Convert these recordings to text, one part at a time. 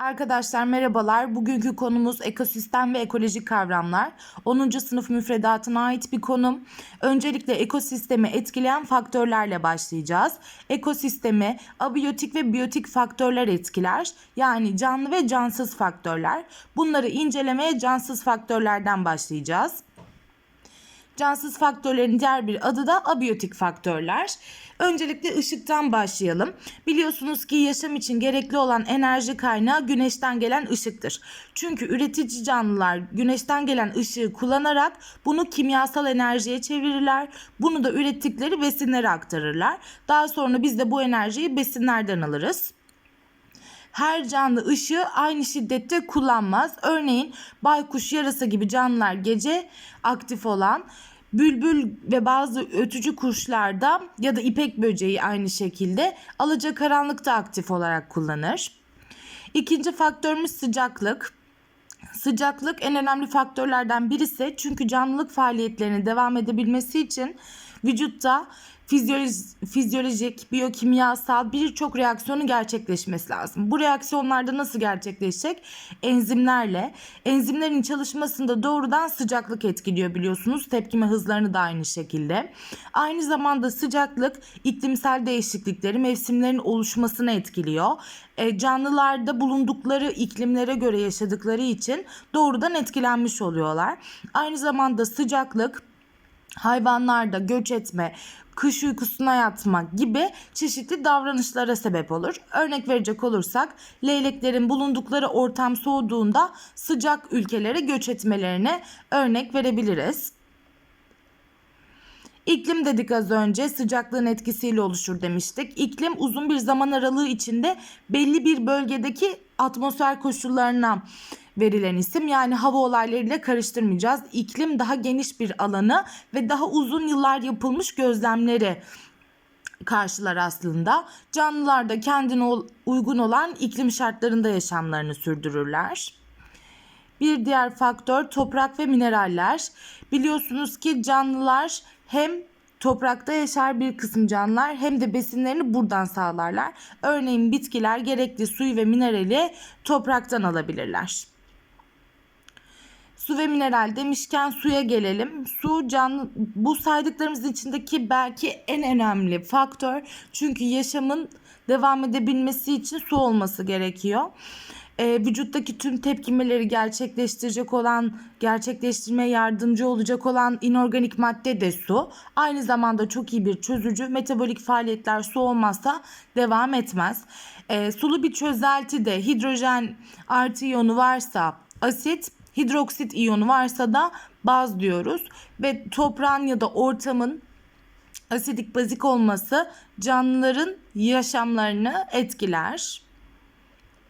Arkadaşlar merhabalar. Bugünkü konumuz ekosistem ve ekolojik kavramlar. 10. sınıf müfredatına ait bir konum. Öncelikle ekosistemi etkileyen faktörlerle başlayacağız. Ekosistemi abiyotik ve biyotik faktörler etkiler. Yani canlı ve cansız faktörler. Bunları incelemeye cansız faktörlerden başlayacağız. Cansız faktörlerin diğer bir adı da abiyotik faktörler. Öncelikle ışıktan başlayalım. Biliyorsunuz ki yaşam için gerekli olan enerji kaynağı güneşten gelen ışıktır. Çünkü üretici canlılar güneşten gelen ışığı kullanarak bunu kimyasal enerjiye çevirirler. Bunu da ürettikleri besinlere aktarırlar. Daha sonra biz de bu enerjiyi besinlerden alırız her canlı ışığı aynı şiddette kullanmaz. Örneğin baykuş, yarasa gibi canlılar gece aktif olan Bülbül ve bazı ötücü kuşlarda ya da ipek böceği aynı şekilde alacakaranlıkta aktif olarak kullanır. İkinci faktörümüz sıcaklık. Sıcaklık en önemli faktörlerden birisi çünkü canlılık faaliyetlerinin devam edebilmesi için vücutta fizyolojik, biyokimyasal birçok reaksiyonun gerçekleşmesi lazım. Bu reaksiyonlarda nasıl gerçekleşecek? Enzimlerle. Enzimlerin çalışmasında doğrudan sıcaklık etkiliyor biliyorsunuz. Tepkime hızlarını da aynı şekilde. Aynı zamanda sıcaklık iklimsel değişiklikleri, mevsimlerin oluşmasını etkiliyor. E, canlılarda bulundukları iklimlere göre yaşadıkları için doğrudan etkilenmiş oluyorlar. Aynı zamanda sıcaklık hayvanlarda göç etme, kış uykusuna yatma gibi çeşitli davranışlara sebep olur. Örnek verecek olursak leyleklerin bulundukları ortam soğuduğunda sıcak ülkelere göç etmelerine örnek verebiliriz. İklim dedik az önce sıcaklığın etkisiyle oluşur demiştik. İklim uzun bir zaman aralığı içinde belli bir bölgedeki atmosfer koşullarına verilen isim. Yani hava olaylarıyla karıştırmayacağız. İklim daha geniş bir alanı ve daha uzun yıllar yapılmış gözlemleri karşılar aslında. Canlılar da kendine uygun olan iklim şartlarında yaşamlarını sürdürürler. Bir diğer faktör toprak ve mineraller. Biliyorsunuz ki canlılar hem toprakta yaşar bir kısım canlılar hem de besinlerini buradan sağlarlar. Örneğin bitkiler gerekli suyu ve minerali topraktan alabilirler. Su ve mineral demişken suya gelelim. Su canlı bu saydıklarımız içindeki belki en önemli faktör. Çünkü yaşamın devam edebilmesi için su olması gerekiyor. Ee, vücuttaki tüm tepkimeleri gerçekleştirecek olan, gerçekleştirmeye yardımcı olacak olan inorganik madde de su. Aynı zamanda çok iyi bir çözücü. Metabolik faaliyetler su olmazsa devam etmez. Ee, sulu bir çözelti de hidrojen artı iyonu varsa asit hidroksit iyonu varsa da baz diyoruz ve toprağın ya da ortamın asidik bazik olması canlıların yaşamlarını etkiler.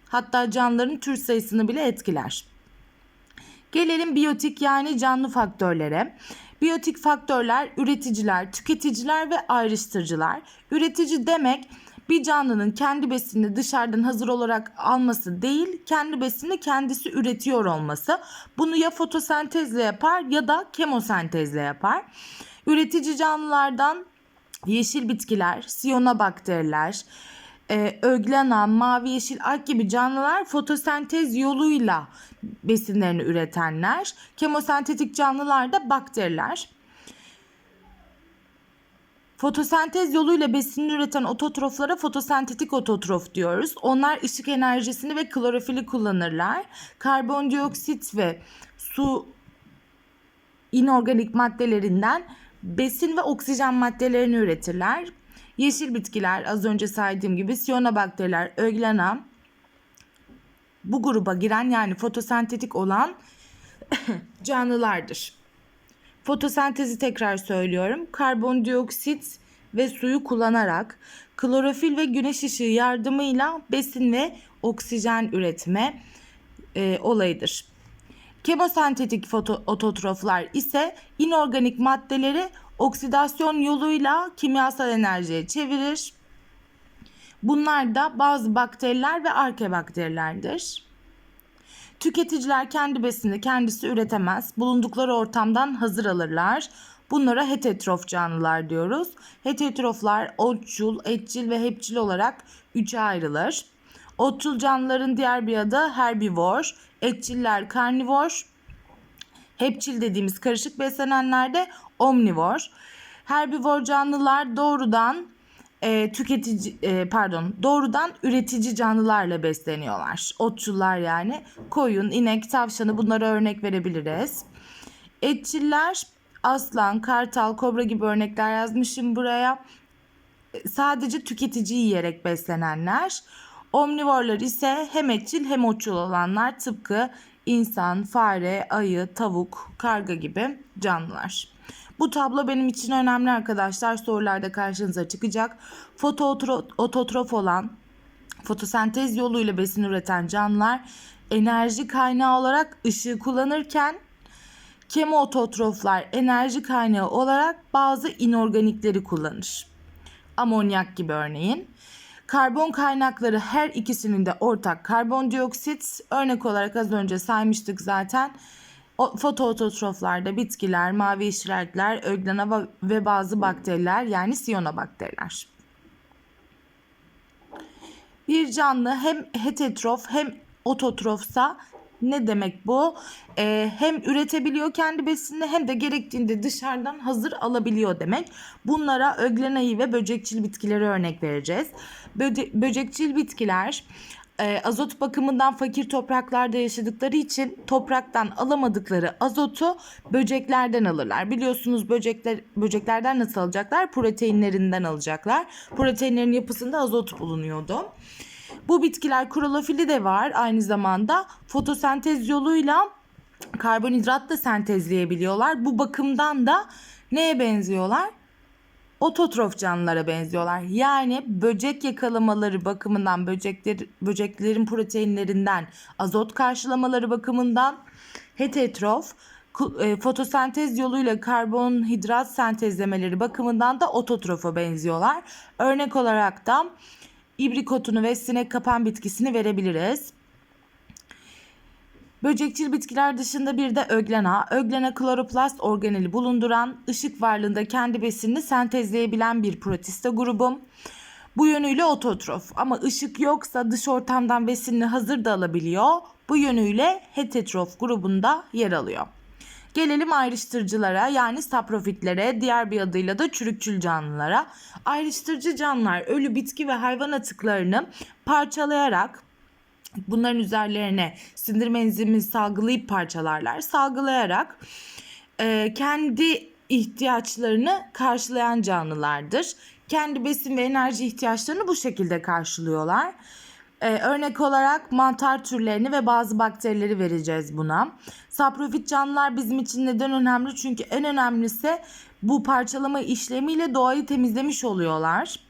Hatta canlıların tür sayısını bile etkiler. Gelelim biyotik yani canlı faktörlere. Biyotik faktörler üreticiler, tüketiciler ve ayrıştırıcılar. Üretici demek bir canlının kendi besinini dışarıdan hazır olarak alması değil, kendi besinini kendisi üretiyor olması. Bunu ya fotosentezle yapar ya da kemosentezle yapar. Üretici canlılardan yeşil bitkiler, siyona bakteriler, e, öglena, mavi yeşil alg gibi canlılar fotosentez yoluyla besinlerini üretenler. Kemosentetik canlılar da bakteriler. Fotosentez yoluyla besinini üreten ototroflara fotosentetik ototrof diyoruz. Onlar ışık enerjisini ve klorofili kullanırlar. Karbondioksit ve su inorganik maddelerinden besin ve oksijen maddelerini üretirler. Yeşil bitkiler az önce saydığım gibi siyonobakteriler, öglena bu gruba giren yani fotosentetik olan canlılardır. Fotosentezi tekrar söylüyorum. Karbondioksit ve suyu kullanarak klorofil ve güneş ışığı yardımıyla besin ve oksijen üretme e, olayıdır. Kemosentetik foto ototroflar ise inorganik maddeleri oksidasyon yoluyla kimyasal enerjiye çevirir. Bunlar da bazı bakteriler ve arkebakterilerdir. Tüketiciler kendi besinini kendisi üretemez. Bulundukları ortamdan hazır alırlar. Bunlara heterotrof canlılar diyoruz. Heterotroflar otçul, etçil ve hepçil olarak üçe ayrılır. Otçul canlıların diğer bir adı herbivor. Etçiller karnivor. Hepçil dediğimiz karışık beslenenler de omnivor. Herbivor canlılar doğrudan e, tüketici e, pardon doğrudan üretici canlılarla besleniyorlar. Otçullar yani koyun, inek, tavşanı bunlara örnek verebiliriz. Etçiller aslan, kartal, kobra gibi örnekler yazmışım buraya. Sadece tüketici yiyerek beslenenler. Omnivorlar ise hem etçil hem otçul olanlar tıpkı insan, fare, ayı, tavuk, karga gibi canlılar. Bu tablo benim için önemli arkadaşlar. Sorularda karşınıza çıkacak. Fotoototrof olan fotosentez yoluyla besin üreten canlılar enerji kaynağı olarak ışığı kullanırken kemototroflar enerji kaynağı olarak bazı inorganikleri kullanır. Amonyak gibi örneğin. Karbon kaynakları her ikisinin de ortak karbondioksit. Örnek olarak az önce saymıştık zaten. Fotoototroflarda bitkiler, mavi işaretler, öglena ve bazı bakteriler yani siyonobakteriler. Bir canlı hem heterotrof hem ototrofsa ne demek bu? Ee, hem üretebiliyor kendi besinini hem de gerektiğinde dışarıdan hazır alabiliyor demek. Bunlara öglenayı ve böcekçil bitkileri örnek vereceğiz. Böce- böcekçil bitkiler e, azot bakımından fakir topraklarda yaşadıkları için topraktan alamadıkları azotu böceklerden alırlar. Biliyorsunuz böcekler böceklerden nasıl alacaklar? Proteinlerinden alacaklar. Proteinlerin yapısında azot bulunuyordu. Bu bitkiler klorofili de var aynı zamanda fotosentez yoluyla karbonhidrat da sentezleyebiliyorlar. Bu bakımdan da neye benziyorlar? Ototrof canlılara benziyorlar. Yani böcek yakalamaları bakımından böcekler, böceklerin proteinlerinden azot karşılamaları bakımından heterotrof e, fotosentez yoluyla karbonhidrat sentezlemeleri bakımından da ototrofa benziyorlar. Örnek olarak da ibrik otunu ve sinek kapan bitkisini verebiliriz. Böcekçil bitkiler dışında bir de öglena. Öglena kloroplast organeli bulunduran, ışık varlığında kendi besinini sentezleyebilen bir protista grubum. Bu yönüyle ototrof ama ışık yoksa dış ortamdan besinini hazır da alabiliyor. Bu yönüyle heterotrof grubunda yer alıyor. Gelelim ayrıştırıcılara yani saprofitlere, diğer bir adıyla da çürükçül canlılara. Ayrıştırıcı canlılar ölü bitki ve hayvan atıklarını parçalayarak bunların üzerlerine sindirim enzimi salgılayıp parçalarlar. Salgılayarak e, kendi ihtiyaçlarını karşılayan canlılardır. Kendi besin ve enerji ihtiyaçlarını bu şekilde karşılıyorlar. Ee, örnek olarak mantar türlerini ve bazı bakterileri vereceğiz buna. Saprofit canlılar bizim için neden önemli? Çünkü en önemlisi bu parçalama işlemiyle doğayı temizlemiş oluyorlar.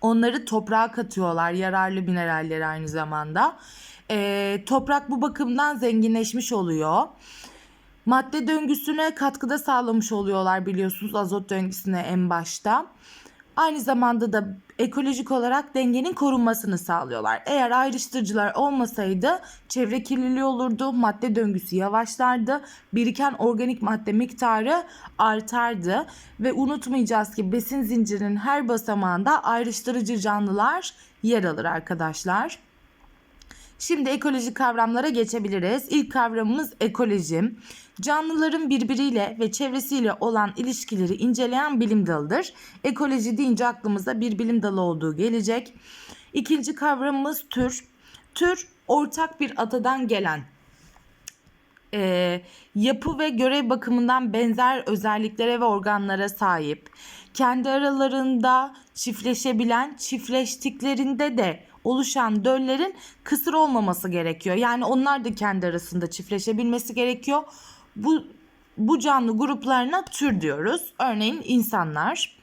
Onları toprağa katıyorlar. Yararlı mineralleri aynı zamanda. Ee, toprak bu bakımdan zenginleşmiş oluyor. Madde döngüsüne katkıda sağlamış oluyorlar biliyorsunuz azot döngüsüne en başta. Aynı zamanda da ekolojik olarak dengenin korunmasını sağlıyorlar. Eğer ayrıştırıcılar olmasaydı çevre kirliliği olurdu, madde döngüsü yavaşlardı, biriken organik madde miktarı artardı ve unutmayacağız ki besin zincirinin her basamağında ayrıştırıcı canlılar yer alır arkadaşlar. Şimdi ekolojik kavramlara geçebiliriz. İlk kavramımız ekoloji. Canlıların birbiriyle ve çevresiyle olan ilişkileri inceleyen bilim dalıdır. Ekoloji deyince aklımıza bir bilim dalı olduğu gelecek. İkinci kavramımız tür. Tür ortak bir atadan gelen e, yapı ve görev bakımından benzer özelliklere ve organlara sahip. Kendi aralarında çiftleşebilen, çiftleştiklerinde de oluşan döllerin kısır olmaması gerekiyor. Yani onlar da kendi arasında çiftleşebilmesi gerekiyor. Bu bu canlı gruplarına tür diyoruz. Örneğin insanlar.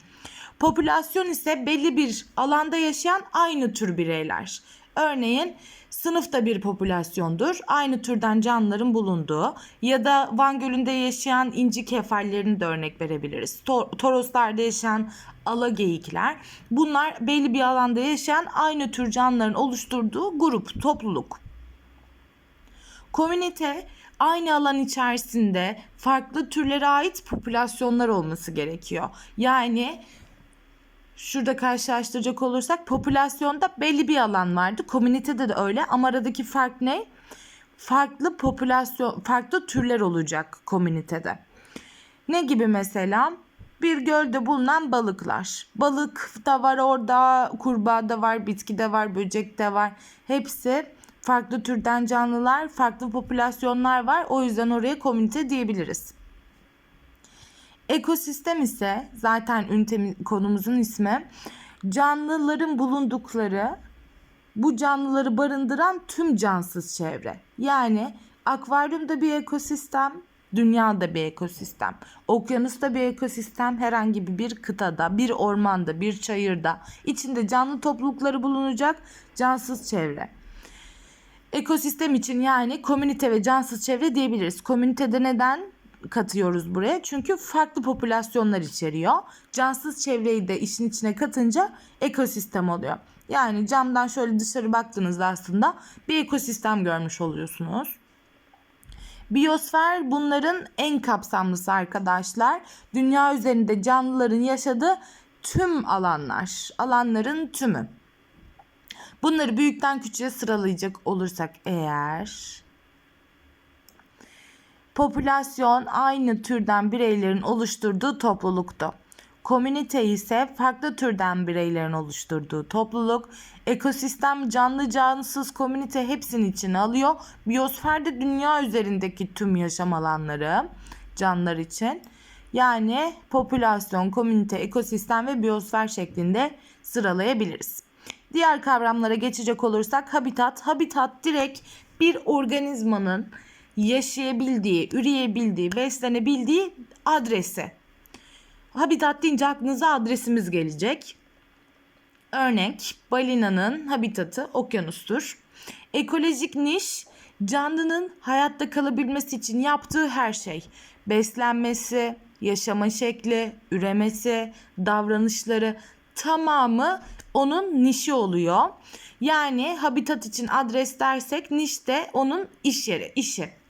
Popülasyon ise belli bir alanda yaşayan aynı tür bireyler. Örneğin sınıfta bir popülasyondur. Aynı türden canlıların bulunduğu ya da Van Gölü'nde yaşayan inci kefallerini de örnek verebiliriz. Tor- Toroslarda yaşayan ala geyikler. Bunlar belli bir alanda yaşayan aynı tür canlıların oluşturduğu grup, topluluk. Komünite aynı alan içerisinde farklı türlere ait popülasyonlar olması gerekiyor. Yani şurada karşılaştıracak olursak popülasyonda belli bir alan vardı. Komünitede de öyle ama aradaki fark ne? Farklı popülasyon, farklı türler olacak komünitede. Ne gibi mesela? Bir gölde bulunan balıklar. Balık da var orada, kurbağa da var, bitki de var, böcek de var. Hepsi farklı türden canlılar, farklı popülasyonlar var. O yüzden oraya komünite diyebiliriz. Ekosistem ise zaten ünitemiz, konumuzun ismi. Canlıların bulundukları, bu canlıları barındıran tüm cansız çevre. Yani akvaryumda bir ekosistem, dünyada bir ekosistem, okyanusta bir ekosistem, herhangi bir kıtada, bir ormanda, bir çayırda, içinde canlı toplulukları bulunacak cansız çevre. Ekosistem için yani komünite ve cansız çevre diyebiliriz. Komünitede neden katıyoruz buraya? Çünkü farklı popülasyonlar içeriyor. Cansız çevreyi de işin içine katınca ekosistem oluyor. Yani camdan şöyle dışarı baktığınızda aslında bir ekosistem görmüş oluyorsunuz. Biyosfer bunların en kapsamlısı arkadaşlar. Dünya üzerinde canlıların yaşadığı tüm alanlar, alanların tümü. Bunları büyükten küçüğe sıralayacak olursak eğer popülasyon aynı türden bireylerin oluşturduğu topluluktu. Komünite ise farklı türden bireylerin oluşturduğu topluluk. Ekosistem canlı cansız komünite hepsini içine alıyor. Biyosfer de dünya üzerindeki tüm yaşam alanları canlılar için. Yani popülasyon, komünite, ekosistem ve biyosfer şeklinde sıralayabiliriz. Diğer kavramlara geçecek olursak habitat. Habitat direkt bir organizmanın yaşayabildiği, üreyebildiği, beslenebildiği adresi. Habitat deyince aklınıza adresimiz gelecek. Örnek balinanın habitatı okyanustur. Ekolojik niş canlının hayatta kalabilmesi için yaptığı her şey. Beslenmesi, yaşama şekli, üremesi, davranışları tamamı onun nişi oluyor. Yani habitat için adres dersek niş de onun iş yeri, işi.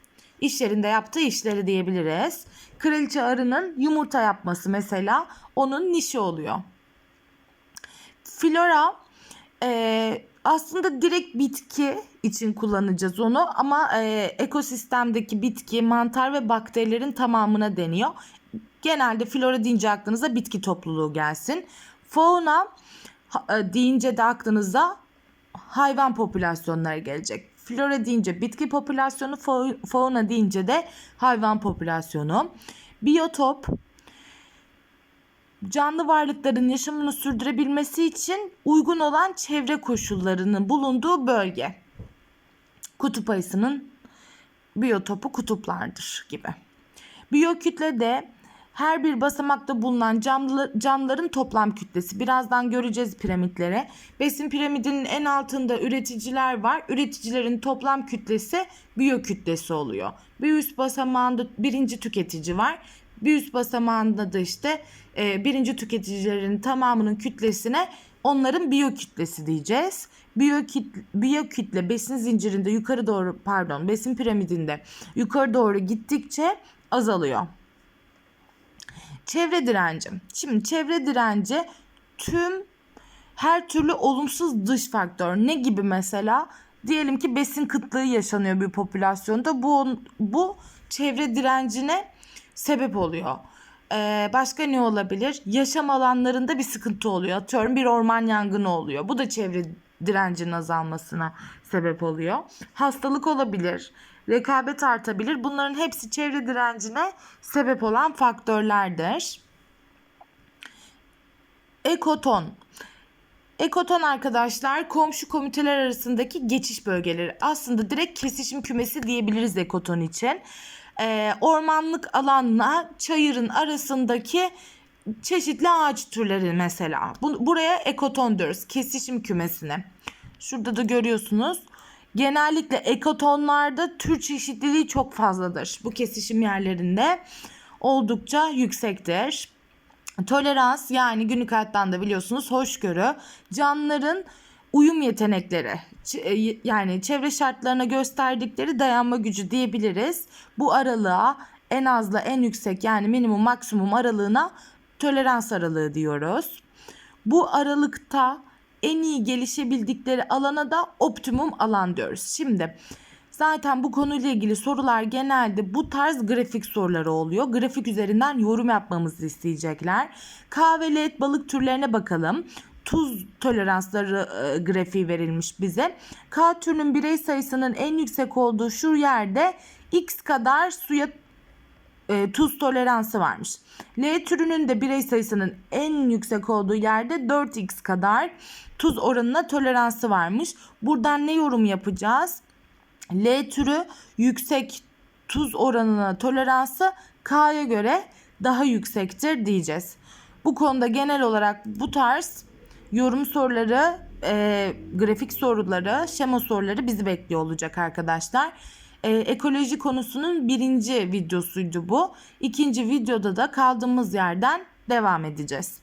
İş yerinde yaptığı işleri diyebiliriz. Kraliçe arının yumurta yapması mesela onun nişi oluyor. Flora e, aslında direkt bitki için kullanacağız onu ama e, ekosistemdeki bitki, mantar ve bakterilerin tamamına deniyor. Genelde flora deyince aklınıza bitki topluluğu gelsin. Fauna e, deyince de aklınıza hayvan popülasyonları gelecek. Flora deyince bitki popülasyonu, fauna deyince de hayvan popülasyonu. Biyotop canlı varlıkların yaşamını sürdürebilmesi için uygun olan çevre koşullarının bulunduğu bölge. Kutup ayısının biyotopu kutuplardır gibi. Biyokütle de her bir basamakta bulunan canlı, canlıların toplam kütlesi. Birazdan göreceğiz piramitlere. Besin piramidinin en altında üreticiler var. Üreticilerin toplam kütlesi biyokütlesi oluyor. Bir üst basamağında birinci tüketici var. Bir üst basamağında da işte e, birinci tüketicilerin tamamının kütlesine onların biyokütlesi diyeceğiz. Biyokütle, biyokütle besin zincirinde yukarı doğru pardon besin piramidinde yukarı doğru gittikçe azalıyor. Çevre direnci. Şimdi çevre direnci tüm her türlü olumsuz dış faktör. Ne gibi mesela? Diyelim ki besin kıtlığı yaşanıyor bir popülasyonda. Bu bu çevre direncine sebep oluyor. Ee, başka ne olabilir? Yaşam alanlarında bir sıkıntı oluyor. Atıyorum bir orman yangını oluyor. Bu da çevre direncinin azalmasına sebep oluyor. Hastalık olabilir rekabet artabilir. Bunların hepsi çevre direncine sebep olan faktörlerdir. Ekoton. Ekoton arkadaşlar komşu komiteler arasındaki geçiş bölgeleri. Aslında direkt kesişim kümesi diyebiliriz ekoton için. Ee, ormanlık alanla çayırın arasındaki çeşitli ağaç türleri mesela. Bu, buraya ekoton diyoruz. Kesişim kümesine. Şurada da görüyorsunuz. Genellikle ekotonlarda tür çeşitliliği çok fazladır. Bu kesişim yerlerinde oldukça yüksektir. Tolerans yani günlük hayattan da biliyorsunuz hoşgörü canlıların uyum yetenekleri e, yani çevre şartlarına gösterdikleri dayanma gücü diyebiliriz. Bu aralığa en azla en yüksek yani minimum maksimum aralığına tolerans aralığı diyoruz. Bu aralıkta en iyi gelişebildikleri alana da optimum alan diyoruz. Şimdi zaten bu konuyla ilgili sorular genelde bu tarz grafik soruları oluyor. Grafik üzerinden yorum yapmamızı isteyecekler. K ve L balık türlerine bakalım. Tuz toleransları e, grafiği verilmiş bize. K türünün birey sayısının en yüksek olduğu şu yerde x kadar suya e, tuz toleransı varmış. L türünün de birey sayısının en yüksek olduğu yerde 4x kadar tuz oranına toleransı varmış. Buradan ne yorum yapacağız? L türü yüksek tuz oranına toleransı K'ya göre daha yüksektir diyeceğiz. Bu konuda genel olarak bu tarz yorum soruları, e, grafik soruları, şema soruları bizi bekliyor olacak arkadaşlar. E, ekoloji konusunun birinci videosuydu bu. İkinci videoda da kaldığımız yerden devam edeceğiz.